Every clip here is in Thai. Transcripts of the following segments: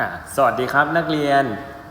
อะสวัสดีครับนักเรียน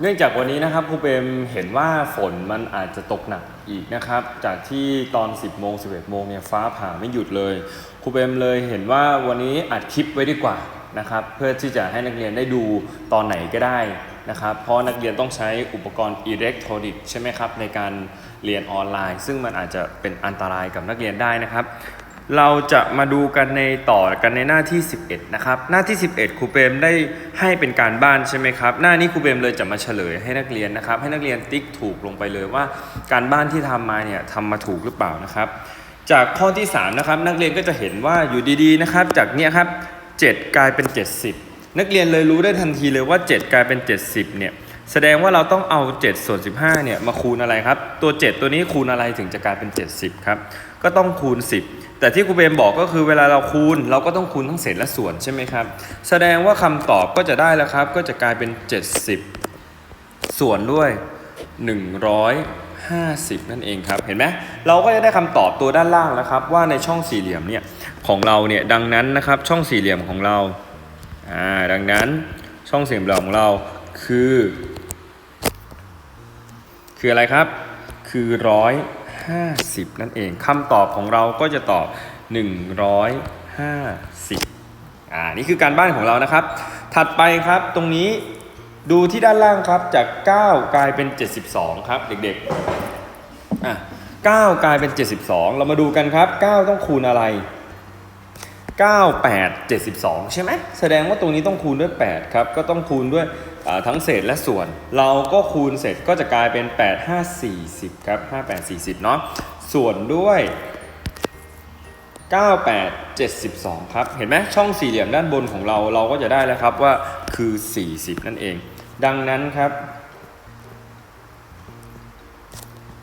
เนื่องจากวันนี้นะครับครูเปรมเห็นว่าฝนมันอาจจะตกหนักอีกนะครับ จากที่ตอน 10โมง11โมงเนี่ยฟ้าผ่าไม่หยุดเลยครูเปรมเลยเห็นว่าวันนี้อัดคลิปไว้ดีกว่านะครับเพื่อที่จะให้นักเรียนได้ดูตอนไหนก็ได้นะครับเพราะนักเรียนต้องใช้อุปกรณ์อิเล็กทรอนิกส์ใช่ไหมครับในการเรียนออนไลน์ ซึ่งมันอาจจะเป็นอันตรายกับนักเรียนได้นะครับ เราจะมาดูกันในต่อกันในหน้าที่ 11 นะครับ หน้าที่ 11ครูเปรมได้ให้เป็นการบ้านใช่ไหมครับ หน้านี้ครูเปรมเลยจะมาเฉลยให้นักเรียนนะครับ ให้นักเรียนติ๊กถูกลงไปเลยว่า การบ้านที่ทำมาเนี่ยทำมาถูกหรือเปล่านะครับ จากข้อที่3นะครับนักเรียนก็จะเห็นว่าอยู่ดีๆนะครับ จากเนี้ยครับ7กลายเป็น 70 นักเรียนเลยรู้ได้ทันทีเลยว่า 7 กลายเป็น 70เนี่ย แสดงว่าเราต้องเอา7ส่วน15เนี่ยมาคูณอะไรครับ ตัว 7 ตัวนี้คูณอะไรถึงจะกลายเป็น 70ครับ ก็ต้องคูณ 10 แต่ที่ครูเบมบอกก็คือเวลาเราคูณ เราก็ต้องคูณทั้งเศษและส่วนใช่ไหมครับ แสดงว่าคำตอบก็จะได้แล้วครับ ก็จะกลายเป็น 70 ส่วนด้วย 150 นั่นเองครับ เห็นไหมเราก็จะได้คำตอบตัวด้านล่างแล้วครับว่าในช่องสี่เหลี่ยมเนี่ยของเราเนี่ยดังนั้นนะครับช่องสี่เหลี่ยมของเราอ่าดังนั้นช่องสี่เหลี่ยมของเราคือ คืออะไรครับ คือร้อยห้าสิบนั่นเองคำตอบของเราก็จะตอบหนึ่งร้อยห้าสิบอ่านี่คือการบ้านของเรานะครับ ถัดไปครับตรงนี้ดูที่ด้านล่างครับจาก 9 กลายเป็น 72 ครับ เด็กๆอะ9กลายเป็น 72 เรามาดูกันครับ 9 ต้องคูณอะไร 9 8 72 ใช่ไหมแสดงว่าตรงนี้ต้องคูณด้วย 8 ครับ ก็ต้องคูณด้วย ทั้งเศษและส่วน เราก็คูณเสร็จก็จะกลายเป็น 8 5 40 ครับ 5 8 40 เนาะส่วนด้วย 9 8 72 ครับ เห็นไหมช่องสี่เหลี่ยมด้านบนของเราเราก็จะได้แล้วครับว่าคือ 40 นั่นเอง ดังนั้นครับ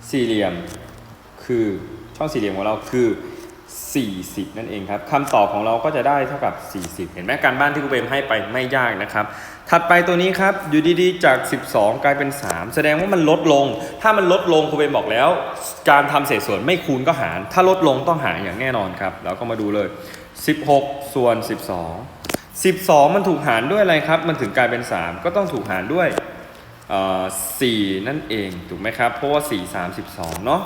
สี่เหลี่ยมคือช่องสี่เหลี่ยมของเราคือ 40 นั่นเองครับคำตอบของเราก็จะได้เท่ากับ 40 เห็นไหมการบ้านที่ครูเบมให้ไปไม่ยากนะครับ ถัดไปตัวนี้ครับ อยู่ดีๆ จาก 12 กลายเป็น 3 แสดงว่ามันลดลง ถ้ามันลดลงครูเบมบอกแล้ว การทำเศษส่วนไม่คูณก็หาร ถ้าลดลงต้องหารอย่างแน่นอนครับเราก็มาดูเลย 16 ส่วน 12 12 มันถูกหารด้วยอะไรครับ มันถึงกลายเป็น 3 ก็ต้องถูกหารด้วยเอ่อ4นั่นเองถูกไหมครับ เพราะว่า 4 32 เนาะ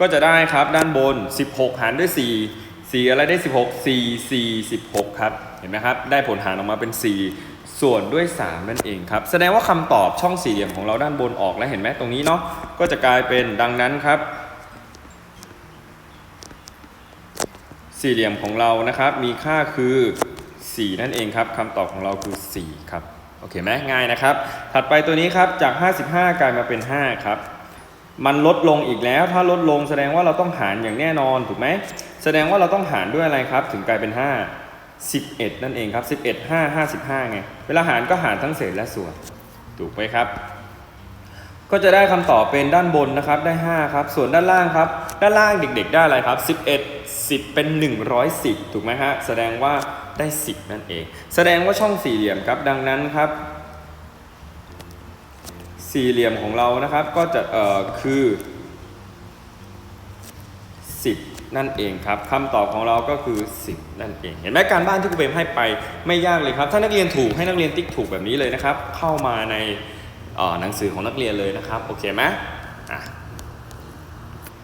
ก็จะได้ครับด้านบน 16 หารด้วย 4 4 อะไรได้ 16 4 4 16 ครับ เห็นไหมครับ ได้ผลหารออกมาเป็น 4 ส่วนด้วย 3 นั่นเองครับ แสดงว่าคำตอบช่องสี่เหลี่ยมของเราด้านบนออกแล้วเห็นไหมตรงนี้เนาะก็จะกลายเป็นดังนั้นครับ สี่เหลี่ยมของเรานะครับ มีค่าคือ 4 นั่นเองครับคำตอบของเราคือ 4 ครับโอเคไหมง่ายนะครับ ถัดไปตัวนี้ครับจาก 55 กลายมาเป็น 5 ครับ มันลดลงอีกแล้วถ้าลดลงแสดงว่าเราต้องหารอย่างแน่นอนถูกไหมแสดงว่าเราต้องหารด้วยอะไรครับ ถึงกลายเป็น 5 11 นั่นเองครับ 11 5 55 ไง เวลาหารก็หารทั้งเศษและส่วน ถูกไหมครับ ก็จะได้คำตอบเป็นด้านบนนะครับ ได้ 5 ครับ ส่วนด้านล่างครับ ด้านล่างเด็กๆ ได้อะไรครับ 11 10 เป็น 110 ถูกไหมฮะ แสดงว่าได้ 10 นั่นเอง แสดงว่าช่องสี่เหลี่ยมครับ ดังนั้นครับ สี่เหลี่ยมของเรานะครับ ก็จะ เอ่อ คือ 10 นั่นเองครับคำตอบของเราก็คือ 10 นั่นเอง เห็นไหมการบ้านที่ครูเบมให้ไปไม่ยากเลยครับ ถ้านักเรียนถูกให้นักเรียนติ๊กถูกแบบนี้เลยนะครับ เข้ามาในหนังสือของนักเรียนเลยนะครับ โอเคไหมอะ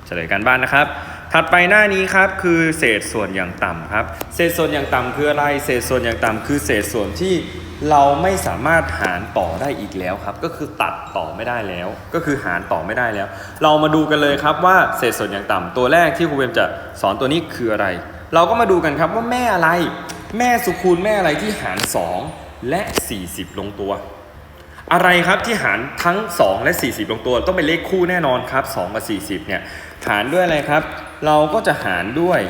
เฉลยการบ้านนะครับ ถัดไปหน้านี้ครับคือเศษส่วนอย่างต่ำครับ เศษส่วนอย่างต่ำคืออะไร เศษส่วนอย่างต่ำคือเศษส่วนที่เราไม่สามารถหารต่อได้อีกแล้วครับ ก็คือตัดต่อไม่ได้แล้ว ก็คือหารต่อไม่ได้แล้ว เรามาดูกันเลยครับว่าเศษส่วนอย่างต่ำตัวแรกที่ครูเบมจะสอนตัวนี้คืออะไร เราก็มาดูกันครับว่าแม่อะไร แม่สุคูณแม่อะไรที่หาร 2 และ 40 ลงตัวอะไรครับที่หารทั้ง 2 และ 40 ลงตัว ต้องเป็นเลขคู่แน่นอนครับ 2 กับ 40เนี่ยหารด้วยอะไรครับ เราก็จะหารด้วย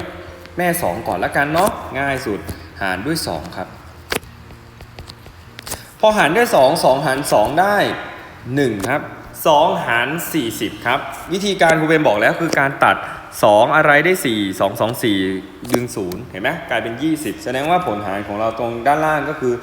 แม่ 2 ก่อนละกันเนาะง่ายสุดหารด้วย 2 ครับ พอหารด้วย 2 2 หาร 2 ได้ 1 ครับ 2 หาร 40 ครับ วิธีการครูเบนบอกแล้วคือการตัด 2 อะไรได้ 4 2 2 4 ดึง 0 เห็นไหมกลายเป็น 20 แสดงว่าผลหารของเราตรงด้านล่างก็คือ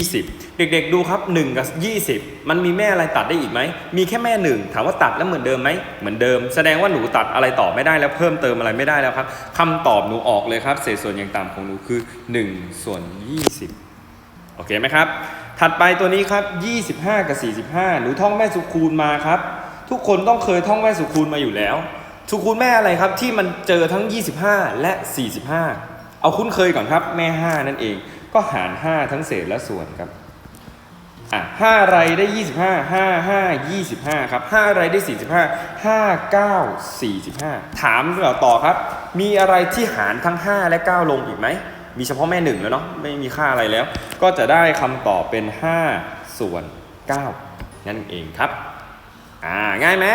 20 เด็กๆดูครับ 1 กับ 20 มันมีแม่อะไรตัดได้อีกไหม มีแค่แม่ 1 ถามว่าตัดแล้วเหมือนเดิมไหม เหมือนเดิม แสดงว่าหนูตัดอะไรต่อไม่ได้แล้วเพิ่มเติมอะไรไม่ได้แล้วครับคำตอบหนูออกเลยครับเศษส่วนอย่างต่ำของหนูคือ 1 ส่วน 20 โอเคไหมครับ ถัดไปตัวนี้ครับ 25 กับ 45 หนูท่องแม่สุคูณมาครับ ทุกคนต้องเคยท่องแม่สุคูณมาอยู่แล้ว สุคูณแม่อะไรครับที่มันเจอทั้ง 25 และ 45 เอาคุ้นเคยก่อนครับแม่ 5 นั่นเอง ก็หาร 5 ทั้งเศษและส่วนครับอะห้าอะไรได้ 25 5 5 25ครับ5อะไรได้ 45 5 9 45 ถามเราต่อครับ มีอะไรที่หารทั้ง 5 และ 9 ลงอีกไหม มีเฉพาะแม่หนึ่งแล้วเนาะไม่มีค่าอะไรแล้ว ก็จะได้คำตอบเป็น 5 ส่วน 9 นั่นเองครับ อ่าง่ายไหม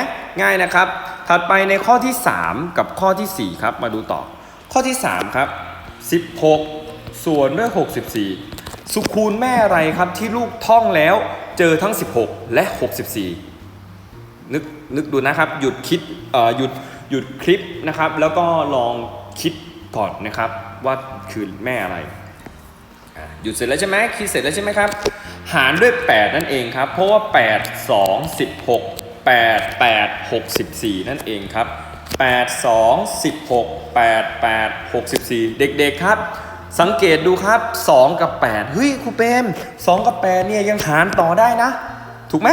ง่ายนะครับ ถัดไปในข้อที่ 3 กับข้อทีสี่ 4 ครับ มาดูต่อ ข้อที่ 3 ครับ 16 ส่วนด้วย 64 สุคูณแม่อะไรครับที่ลูกท่องแล้วเจอทั้ง 16 และ 64 นึกนึกดูนะครับ หยุดคิดเอ่อหยุดหยุดคลิปนะครับ แล้วก็ลองคิดก่อนนะครับว่าคือแม่อะไรหยุดเสร็จแล้วใช่ไหมคิดเสร็จแล้วใช่ไหมครับ หารด้วย 8 นั่นเองครับ เพราะว่า 8 2 16 8 8 64 นั่นเองครับ 8 2 16 8 8 64 เด็กๆครับ สังเกตดูครับ 2 กับ 8 เฮ้ยครูเปม2 กับ 8 เนี่ยยังหารต่อได้นะ ถูกไหม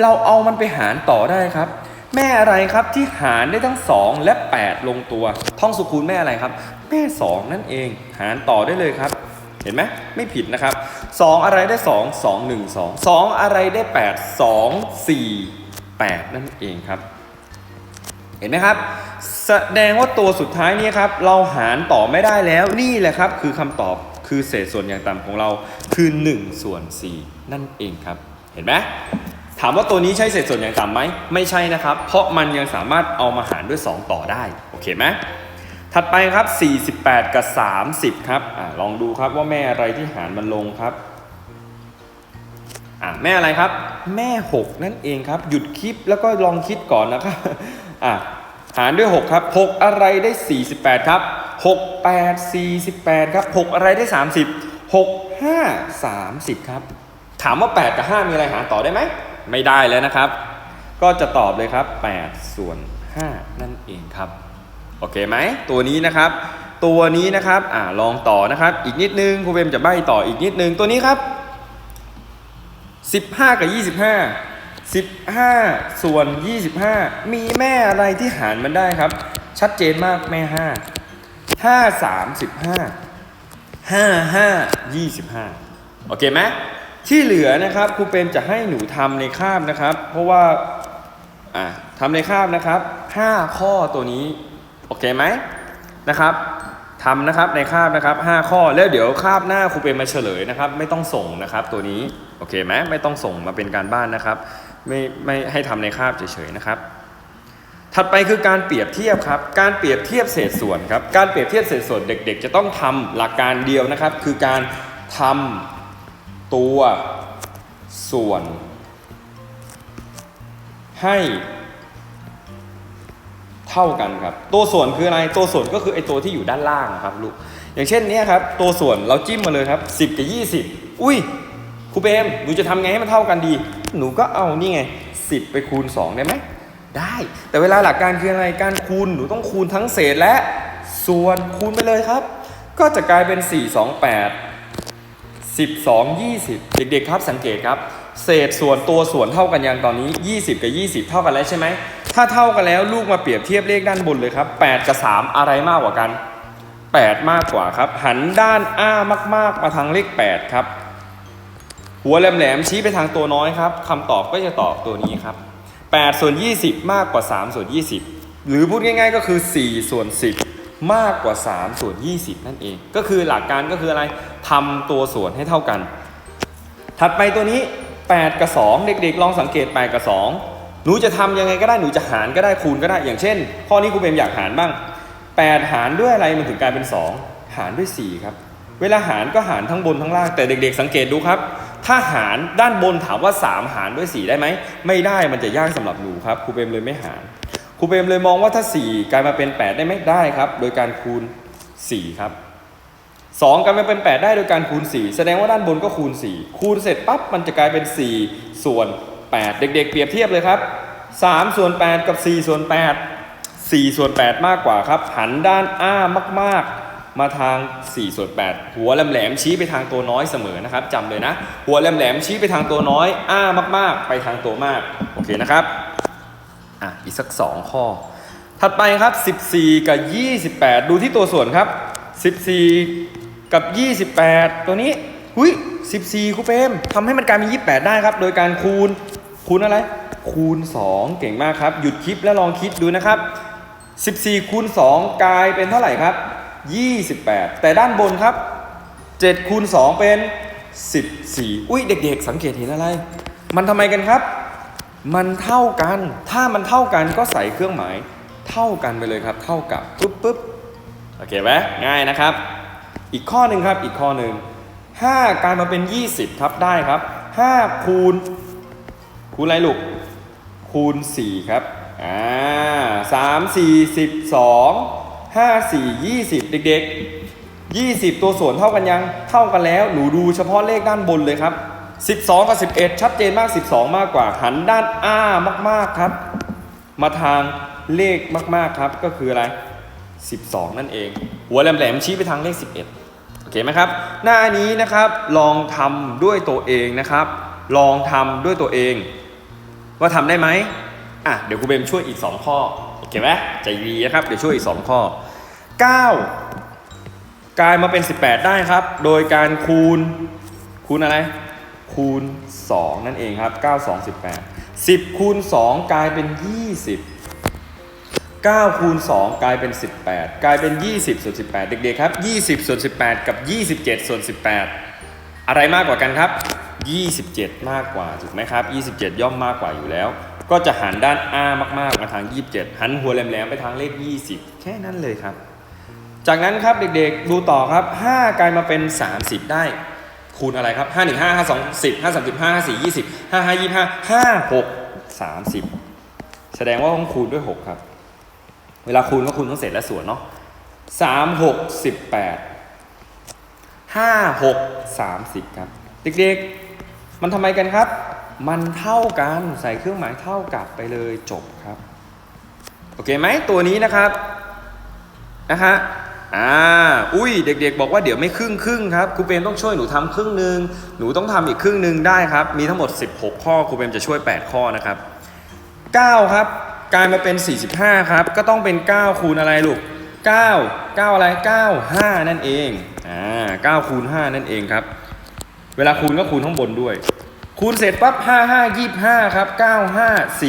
เราเอามันไปหารต่อได้ครับ แม่อะไรครับที่หารได้ทั้ง 2 และ 8 ลงตัว ท่องสุคูณแม่อะไรครับ แม่ 2 นั่นเอง หารต่อได้เลยครับเห็นไหมไม่ผิดนะครับ 2 อะไรได้ 2 2 1 2 2 อะไรได้ 8 2 4 8 นั่นเองครับ เห็นไหมครับ แสดงว่าตัวสุดท้ายนี่ครับ เราหารต่อไม่ได้แล้วนี่แหละครับ คือคำตอบคือเศษส่วนอย่างต่ำของเราคือ 1 ส่วน 4 นั่นเองครับ เห็นไหมถามว่าตัวนี้ใช่เศษส่วนอย่างต่ำไหมไม่ใช่นะครับ เพราะมันยังสามารถเอามาหารด้วย 2 ต่อได้โอเคไหมถัดไปครับ 48 กับ 30 ครับอลองดูครับว่าแม่อะไรที่หารมันลงครับ อะแม่อะไรครับ แม่ 6 นั่นเองครับ หยุดคลิปแล้วก็ลองคิดก่อนนะครับอะหารด้วย 6 ครับ 6 อะไรได้ 48 ครับ 6 8 48 ครับ 6 อะไรได้ 30 6 5 30 ครับ ถามว่า 8 กับ 5 มีอะไรหารต่อได้ไหม ไม่ได้แล้วนะครับ ก็จะตอบเลยครับ 8 ส่วน 5 นั่นเองครับ โอเคไหม ตัวนี้นะครับ ตัวนี้นะครับอ่าลองต่อนะครับ อีกนิดนึงครูเบมจะใบ้ต่ออีกนิดนึง ตัวนี้ครับ 15กับ25 15ส่วน25มีแม่อะไรที่หารมันได้ครับ ชัดเจนมากแม่5 5 35 5 5 25โอเคไหมที่เหลือนะครับครูเปรมจะให้หนูทำในคาบนะครับ เพราะว่าอะทำในคาบนะครับ5ข้อตัวนี้ โอเคไหมนะครับ ทำนะครับในคาบนะครับ 5 ข้อแล้วเดี๋ยวคาบหน้าครูเปรมมาเฉลยนะครับ ไม่ต้องส่งนะครับตัวนี้โอเคไหมไม่ต้องส่งมาเป็นการบ้านนะครับ ไม่ไม่ให้ทำในคาบเฉยๆนะครับ ถัดไปคือการเปรียบเทียบครับ การเปรียบเทียบเศษส่วนครับการเปรียบเทียบเศษส่วนเด็ก ๆ จะต้องทำหลักการเดียวนะครับ คือการทำตัวส่วน ให้ เท่ากันครับ ตัวส่วนคืออะไร ตัวส่วนก็คือไอตัวที่อยู่ด้านล่างครับลูก อย่างเช่นเนี้ยครับ ตัวส่วนเราจิ้มมาเลยครับ 10 กับ 20 อุ้ยครูเบมหนูจะทำไงให้มันเท่ากันดี หนูก็เอานี่ไง 10 ไปคูณ 2 ได้ไหม ได้ แต่เวลาหลักการคืออะไร การคูณหนูต้องคูณทั้งเศษและส่วนคูณไปเลยครับ ก็จะกลายเป็น 4 2 8 12 20 เด็กๆครับสังเกตครับ เศษส่วนตัวส่วนเท่ากันยังตอนนี้ 20 กับ 20 เท่ากันแล้วใช่ไหม ถ้าเท่ากันแล้วลูกมาเปรียบเทียบเลขด้านบนเลยครับ 8 กับ 3 อะไรมากกว่ากัน 8 มากกว่าครับ หันด้านอ้ามาก ๆ มาทางเลข 8 ครับ หัวแหลมๆชี้ไปทางตัวน้อยครับคำตอบก็จะตอบตัวนี้ครับ 8 ส่วน 20 มากกว่า 3 ส่วน 20 หรือพูดง่าย ๆ ก็คือ 4 ส่วน 10 มากกว่า 3 ส่วน 20 นั่นเอง ก็คือหลักการก็คืออะไรทำตัวส่วนให้เท่ากัน ถัดไปตัวนี้ 8 กับ 2 เด็กๆ ลองสังเกต 8 กับ 2 หนูจะทำยังไงก็ได้หนูจะหารก็ได้คูณก็ได้อย่างเช่น ข้อนี้ครูเบมอยากหารบ้าง 8 หารด้วยอะไรมันถึงกลายเป็น 2 หารด้วย 4 ครับ เวลาหารก็หารทั้งบนทั้งล่างแต่เด็ก ๆ สังเกตดูครับ ถ้าหารด้านบนถามว่า 3 หารด้วย 4 ได้ไหมไม่ได้มันจะยากสำหรับหนูครับครูเบมเลยไม่หารครูเบมเลยมองว่าถ้า 4 กลายมาเป็น 8 ได้ไหมได้ครับ โดยการคูณ 4 ครับ 2กลายเป็น 8 ได้โดยการคูณ 4 แสดงว่าด้านบนก็คูณ 4 คูณเสร็จปั๊บมันจะกลายเป็น 4 ส่วน 8 เด็ก ๆ เปรียบเทียบเลยครับ 3 ส่วน 8 กับ 4 ส่วน 8 4 ส่วน 8 มากกว่าครับ หันด้านอ้ามาก ๆ มาทาง 4 ส่วน 8 หัวแหลมๆชี้ไปทางตัวน้อยเสมอนะครับจำเลยนะ หัวแหลมๆชี้ไปทางตัวน้อย อ้ามาก ๆ ไปทางตัวมาก โอเคนะครับอะอีกสัก 2 ข้อ ถัดไปครับ 14 กับ 28 ดูที่ตัวส่วนครับ 14 กับ 28 ตัวนี้หุ้ย14ครูเปรมทำให้มันกลายเป็น28 ได้ครับ โดยการคูณคูณอะไร คูณ 2 เก่งมากครับ หยุดคลิปแล้วลองคิดดูนะครับ 14คูณ2กลายเป็นเท่าไหร่ครับ 28 แต่ด้านบนครับ7คูณ2เป็น 14 อุ้ยเด็ก ๆ สังเกตเห็นอะไร มันทำไมกันครับ มันเท่ากัน ถ้ามันเท่ากันก็ใส่เครื่องหมาย เท่ากันไปเลยครับ เท่ากับปุ๊บปุ๊บโอเคไหมง่ายนะครับ อีกข้อหนึ่งครับอีกข้อหนึ่ง5กลายมาเป็น 20ครับได้ครับ5คูณคูณอะไรลูกคูณ 4 ครับอ่าสามสี่สิบสองห้าสี่ยี่สิบเด็กๆ20ตัวส่วนเท่ากันยังเท่ากันแล้วหนูดูเฉพาะเลขด้านบนเลยครับ12กับ11ชัดเจนมาก12มากกว่าหันด้านอ้ามากๆครับ มาทางเลขมากๆครับก็คืออะไร12นั่นเอง หัวแหลมๆชี้ไปทางเลข11โอ เคไหมครับ หน้านี้นะครับลองทำด้วยตัวเองนะครับ ลองทำด้วยตัวเอง ว่าทำได้ไหมอะเดี๋ยวครูเบมช่วยอีก 2 ข้อโอเคไหมใจดีนะครับเดี๋ยวช่วยอีก 2 ข้อ 9 กลายมาเป็น 18 ได้ครับ โดยการคูณคูณอะไร คูณ 2 นั่นเองครับ 9 2 18 10คูณ2กลายเป็น 20 9คูณ2กลายเป็น 18 กลายเป็น 20ส่วน18 เด็กๆครับ 20ส่วน18 กับ 27ส่วน18 อะไรมากกว่ากันครับ 27 มากกว่าถูกไหมครับ 27 ย่อมมากกว่าอยู่แล้ว ก็จะหันด้านอ้ามากๆมาทาง 27 หันหัวแหลมๆไปทางเลข 20 แค่นั้นเลยครับ จากนั้นครับเด็กๆดูต่อครับ 5 กลายมาเป็น 30 ได้ คูณอะไรครับ 5 1 5 5 2 10 5 3 5 5 4 20 5 5 25 5 6 30 แสดงว่าต้องคูณด้วย 6 ครับ เวลาคูณก็คูณทั้งเศษและส่วนเนาะ3 6 18 5 6 30ครับ เด็กๆ มันทำไมกันครับ มันเท่ากันใส่เครื่องหมายเท่ากับไปเลยจบครับ โอเคไหมตัวนี้นะครับนะฮะอ่า อุ้ย เด็ก ๆ บอกว่าเดี๋ยวไม่ครึ่งครึ่งครับ ครูเปรมต้องช่วยหนูทำครึ่งหนึ่งหนูต้องทำอีกครึ่งหนึ่งได้ครับ มีทั้งหมด 16 ข้อ ครูเปรมจะช่วย 8 ข้อนะครับ 9 ครับ กลายมาเป็น 45 ครับ ก็ต้องเป็น 9 คูณอะไรลูก 9 9 อะไร 9 5 นั่นเอง อ่า 9 คูณ 5 นั่นเองครับ เวลาคูณก็คูณข้างบนด้วย คูณเสร็จปั๊บ 5 5 25 ครับ 9 5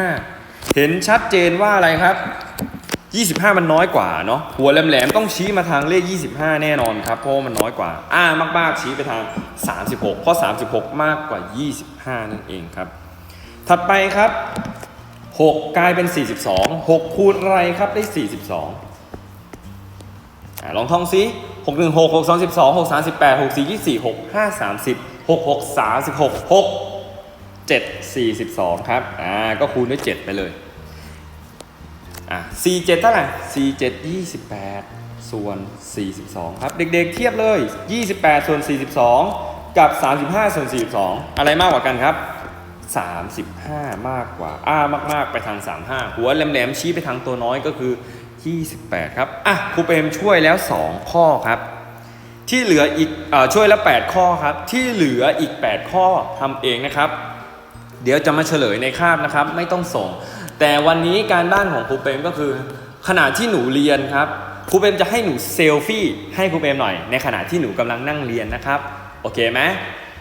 45 เห็นชัดเจนว่าอะไรครับ 25 มันน้อยกว่าเนาะ หัวแหลมๆต้องชี้มาทางเลข 25 แน่นอนครับ เพราะมันน้อยกว่าอ้ามากๆชี้ไปทาง 36 เพราะ 36 มากกว่า 25 นั่นเองครับ ถัดไปครับ 6 กลายเป็น 42 6 คูณอะไรครับได้ 42อลองท่องซิ6 1 6 6 2 12 6 3 8 6 4 24 6 5 30 6 6 36 6 7 42 ครับ อ่า ก็คูณด้วย 7 ไปเลย อะ47เท่าไหร่47 28 ส่วน 42 ครับ เด็กๆเทียบเลย 28 ส่วน 42 กับ 35 ส่วน 42 อะไรมากกว่ากันครับ 35 มากกว่าอ้ามาก ๆ ไปทาง 35 หัวแหลม ๆ ชี้ไปทางตัวน้อยก็คือ 28 ครับ อะครูเปรมช่วยแล้ว 2 ข้อครับ ที่เหลืออีกออช่วยแล้ว 8 ข้อครับ ที่เหลืออีก 8 ข้อทำเองนะครับ เดี๋ยวจะมาเฉลยในคาบนะครับ ไม่ต้องส่ง แต่วันนี้การบ้านของครูเปรมก็คือ ขณะที่หนูเรียนครับครูเปรมจะให้หนูเซลฟี่ให้ครูเปรมหน่อย ในขณะที่หนูกำลังนั่งเรียนนะครับ โอเคไหม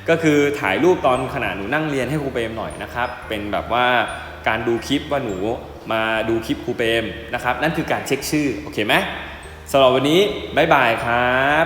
ก็คือถ่ายรูปตอนขณะหนูนั่งเรียนให้ครูเปรมหน่อยนะครับ เป็นแบบว่าการดูคลิปว่าหนูมาดูคลิปครูเปรมนะครับ นั่นคือการเช็คชื่อ โอเคไหมสำหรับวันนี้ บ๊ายบายครับ